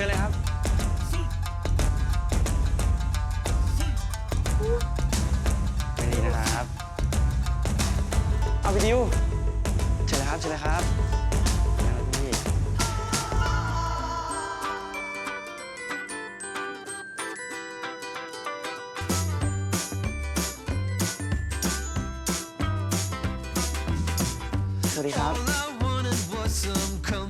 ชิญเลยครับนี่นะครับ เอาไปดิวเชิญเลยครับเชิญเลยครับสวัสดีครับ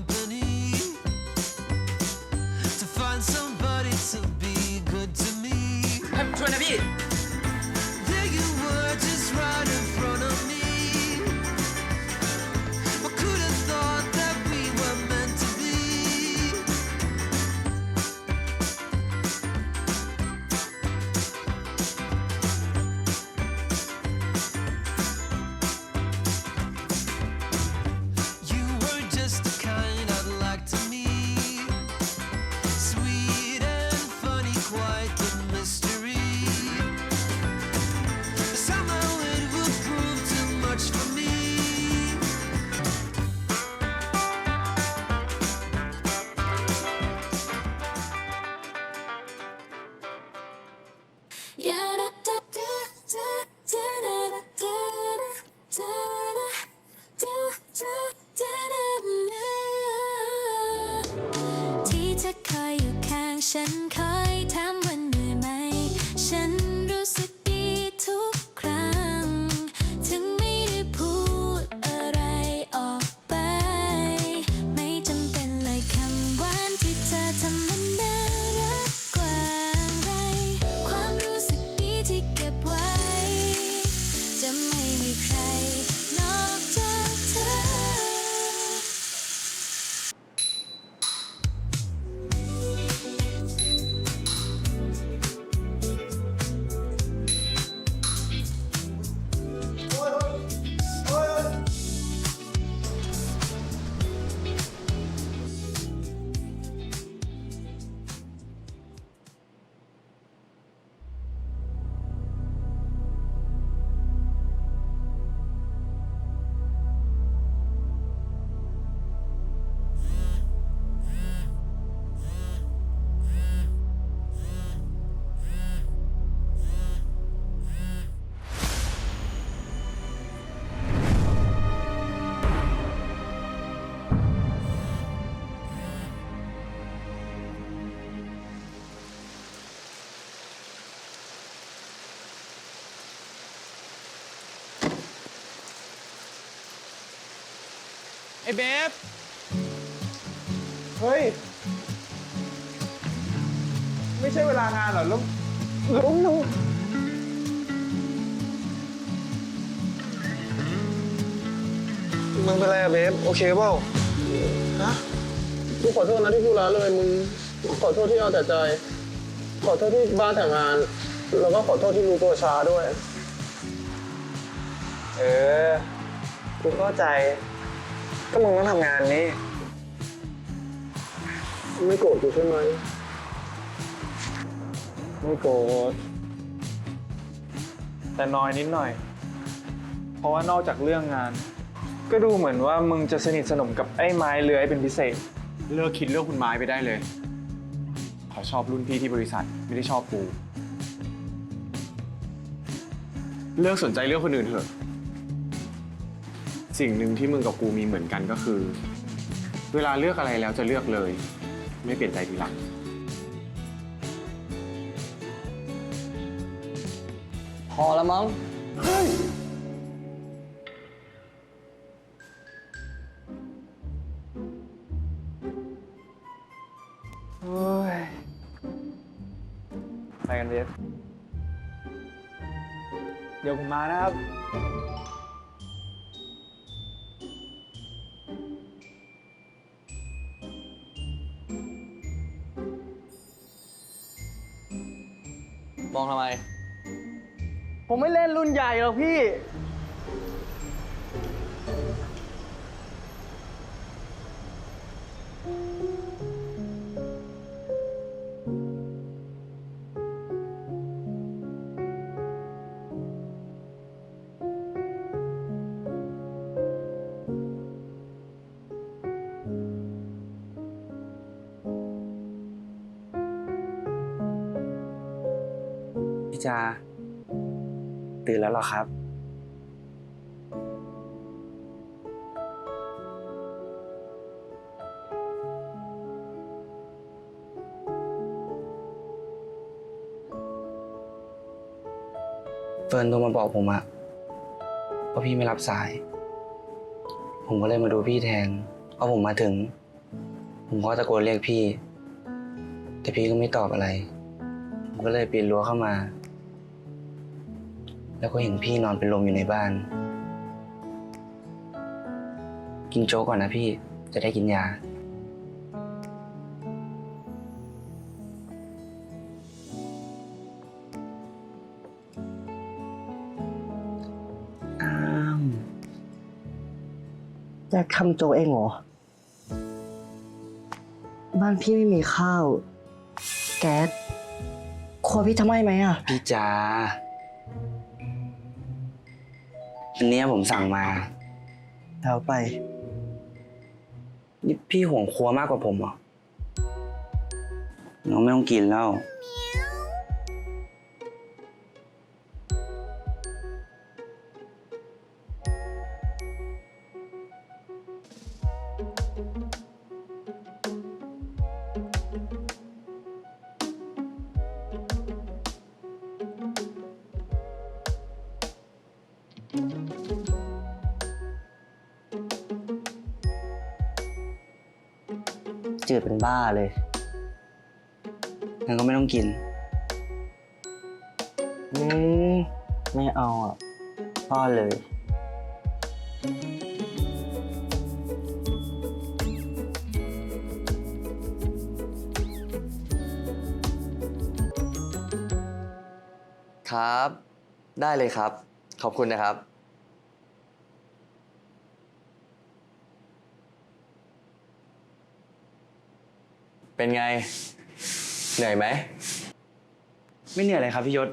ใไอ้เบฟ เฮ้ย ไม่ใช่เวลางานเหรอแล้วแล้วแล้วมึงเป็นไรอะเบฟโอเคเปล่าฮะกูขอโทษนะที่พูดร้ายเลยมึงขอโทษที่เอาแต่ใจ ขอโทษที่บ้าแต่งาน แล้วก็ขอโทษที่รู้ตัวช้าด้วย เออ กูเข้าใจ ก็มึงต้องทำงานนี้ไม่โกรธกูใช่ไหมไม่โกรธแต่น้อยนิดหน่อย เพราะว่านอกจากเรื่องงาน ก็ดูเหมือนว่ามึงจะสนิทสนมกับไอ้ไม้เลื้อยเป็นพิเศษ เลิกคิดเรื่องคุณไม้ไปได้เลย เขาชอบรุ่นพี่ที่บริษัทไม่ได้ชอบกู เลิกสนใจเรื่องคนอื่นเถอะ สิ่งหนึ่งที่มึงกับกูมีเหมือนกันก็คือ เวลาเลือกอะไรแล้วจะเลือกเลย ไม่เปลี่ยนใจทีหลัง พอแล้วมั้ง เฮ้ย ไปกันเดฟเดี๋ยวผมมานะครับ ผมไม่เล่นรุ่นใหญ่หรอกพี่ พี่จาื่นแล้วหรอครับ เฟิร์นโทรมาบอกผมอะว่าพี่ไม่รับสาย ผมก็เลยมาดูพี่แทนพอผมมาถึง ผมก็ตะโกนเรียกพี่ แต่พี่ก็ไม่ตอบอะไร ผมก็เลยปีนรั้วเข้ามา แล้วก็เห็นพี่นอนเป็นลมอยู่ในบ้าน กินโจ๊กก่อนนะพี่จะได้กินยา อ้ามอยากทำโจกเองเหรอ บ้านพี่ไม่มีข้าว แก๊สครัวพี่ทำไมไหมอะ พี่จ๋า อันเนี้ยผมสั่งมาแล้วไป นี่พี่ห่วงครัวมากกว่าผมเหรอน้องไม่ต้องกินแล้ว จืดเป็นบ้าเลยงั้นก็ไม่ต้องกิน อืม ไม่เอาอะพ่อเลย ครับ ได้เลยครับ ขอบคุณนะครับ เป็นไง เหนื่อยไหม ไม่เหนื่อยเลยครับพี่ยศ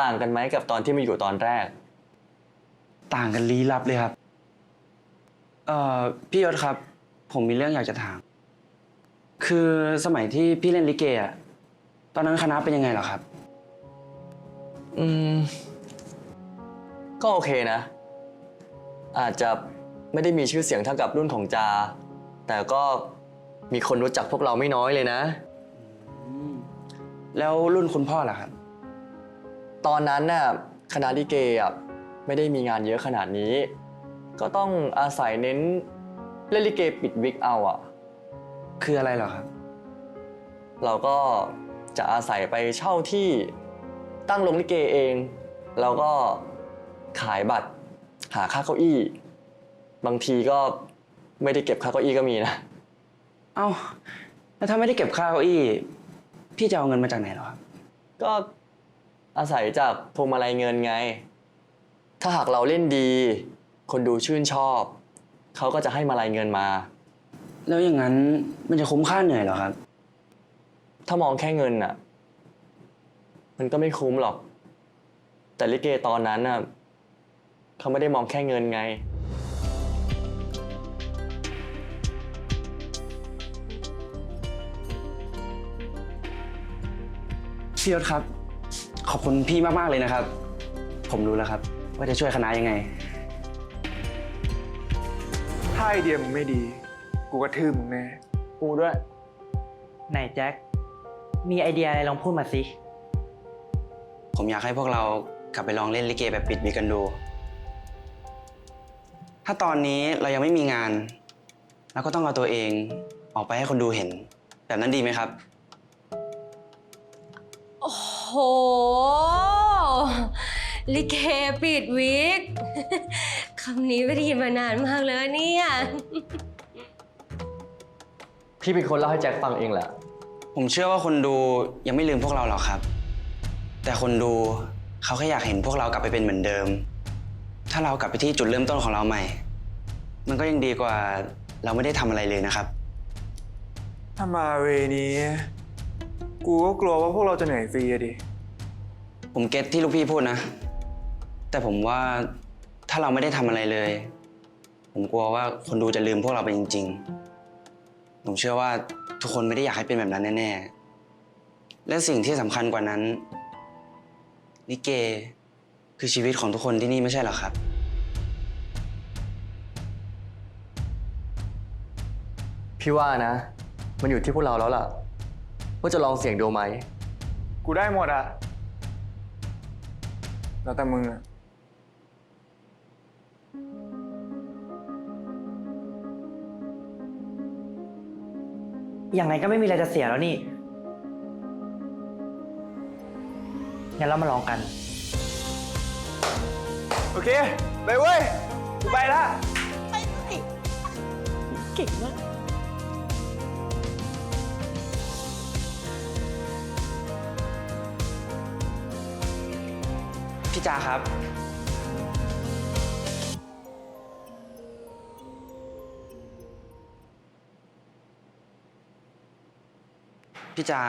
ต่างกันไหมกับตอนที่มาอยู่ตอนแรก ต่างกันลี้ลับเลยครับ เอ่อพี่ยศครับ ผมมีเรื่องอยากจะถาม คือสมัยที่พี่เล่นลิเกอะตอนนั้นคณะเป็นยังไงเหรอครับ อืม ก็โอเคนะ อาจจะไม่ได้มีชื่อเสียงเท่ากับรุ่นของจา แต่ก็ มีคนรู้จักพวกเราไม่น้อยเลยนะ แล้วรุ่นคุณพ่อล่ะครับ ตอนนั้นน่ะคณะลิเกอะไม่ได้มีงานเยอะขนาดนี้ ก็ต้องอาศัยเน้นเล่นลิเกปิดวิกเอาอะ คืออะไรเหรอครับ เราก็จะอาศัยไปเช่าที่ตั้งโรงลิเกเอง แล้วก็ขายบัตรหาค่าเก้าอี้ บางทีก็ไม่ได้เก็บค่าเก้าอี้ก็มีนะ เอ้าแล้วถ้าไม่ได้เก็บค่าเก้าอี้ พี่จะเอาเงินมาจากไหนเหรอครับ ก็อาศัยจากพวงมาลัยเงินไง ถ้าหากเราเล่นดี คนดูชื่นชอบ เขาก็จะให้มาลัยเงินมา แล้วอย่างนั้นมันจะคุ้มค่าเหนื่อยเหรอครับ ถ้ามองแค่เงินน่ะ มันก็ไม่คุ้มหรอก แต่ลิเกตอนนั้นน่ะเขาไม่ได้มองแค่เงินไง พี่ยศครับ ขอบคุณพี่มาก ๆ เลยนะครับ ผมรู้แล้วครับ ว่าจะช่วยคณะยังไง ถ้าไอเดียมึงไม่ดี กูกระทืบมึงแน่กูด้วย ไหนแจ็ค มีไอเดียอะไรลองพูดมาสิ ผมอยากให้พวกเรากลับไปลองเล่นลิเกแบบปิดวิกกันดู ถ้าตอนนี้เรายังไม่มีงานเราก็ต้องเอาตัวเองออกไปให้คนดูเห็น แบบนั้นดีไหมครับโอ้โห ลิเกปิดวิก คำนี้ไม่ได้ยินมานานมากเลยเนี่ย พี่เป็นคนเล่าให้แจ็คฟังเองแหละ ผมเชื่อว่าคนดูยังไม่ลืมพวกเราหรอกครับ แต่คนดูเขาแค่อยากเห็นพวกเรากลับไปเป็นเหมือนเดิม ถ้าเรากลับไปที่จุดเริ่มต้นของเราใหม่ มันก็ยังดีกว่าเราไม่ได้ทำอะไรเลยนะครับ ถ้ามาเวนี้ กูก็กลัวว่าพวกเราจะเหนื่อยฟรีอะดิ ผมเก็ตที่ลูกพี่พูดนะ แต่ผมว่าถ้าเราไม่ได้ทำอะไรเลย ผมกลัวว่าคนดูจะลืมพวกเราไปจริง ๆ ผมเชื่อว่าทุกคนไม่ได้อยากให้เป็นแบบนั้นแน่ๆ และสิ่งที่สำคัญกว่านั้นลิเกคือชีวิตของทุกคนที่นี่ไม่ใช่เหรอครับ พี่ว่านะ มันอยู่ที่พวกเราแล้วล่ะ ว่าจะลองเสี่ยงดูไหม กูได้หมดอะแล้วแต่มึงอะยังไงก็ไม่มีอะไรจะเสียแล้วนี่ งั้นเรามาลองกัน โอเค ไปเว้ย กูไปละ พี่จาครับ พี่จา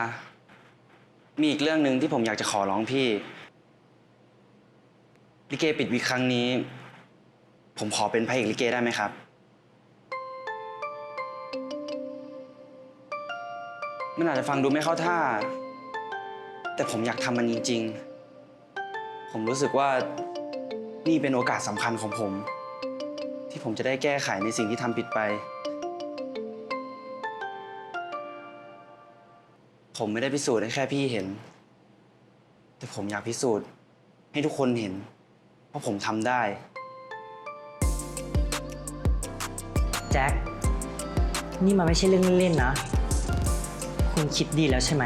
มีอีกเรื่องหนึ่งที่ผมอยากจะขอร้องพี่ ลิเกปิดวิกครั้งนี้ ผมขอเป็นพระเอกลิเกได้ไหมครับ มันอาจจะฟังดูไม่เข้าท่า แต่ผมอยากทำมันจริง ๆ ผมรู้สึกว่านี่เป็นโอกาสสำคัญของผม ที่ผมจะได้แก้ไขในสิ่งที่ทำผิดไป ผมไม่ได้พิสูจน์ให้แค่พี่เห็น แต่ผมอยากพิสูจน์ให้ทุกคนเห็นว่าผมทำได้ แจ็ค นี่มันไม่ใช่เรื่องเล่นๆนะ คุณคิดดีแล้วใช่ไหม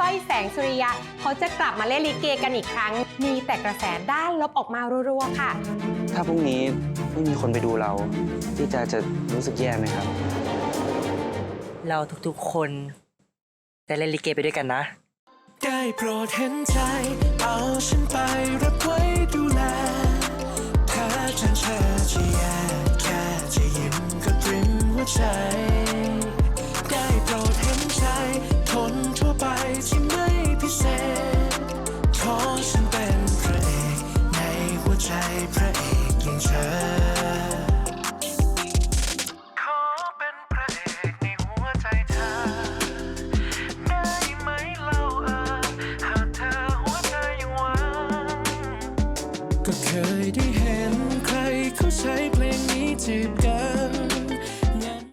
สร้อยแสงสุริยะ เขาจะกลับมาเล่นลิเกกันอีกครั้ง มีแต่กระแสด้านลบออกมารัวๆค่ะ ถ้าพรุ่งนี้ไม่มีคนไปดูเราพี่จาจะรู้สึกแย่ไหมครับ เราทุกๆคนจะเล่นลิเกไปด้วยกันนะ ได้โปรดเห็นใจ เอาฉันไปรับไว้ดูแล ถ้าฉันเธอจะแย่แค่จะยิ้มกับริมหัวใจ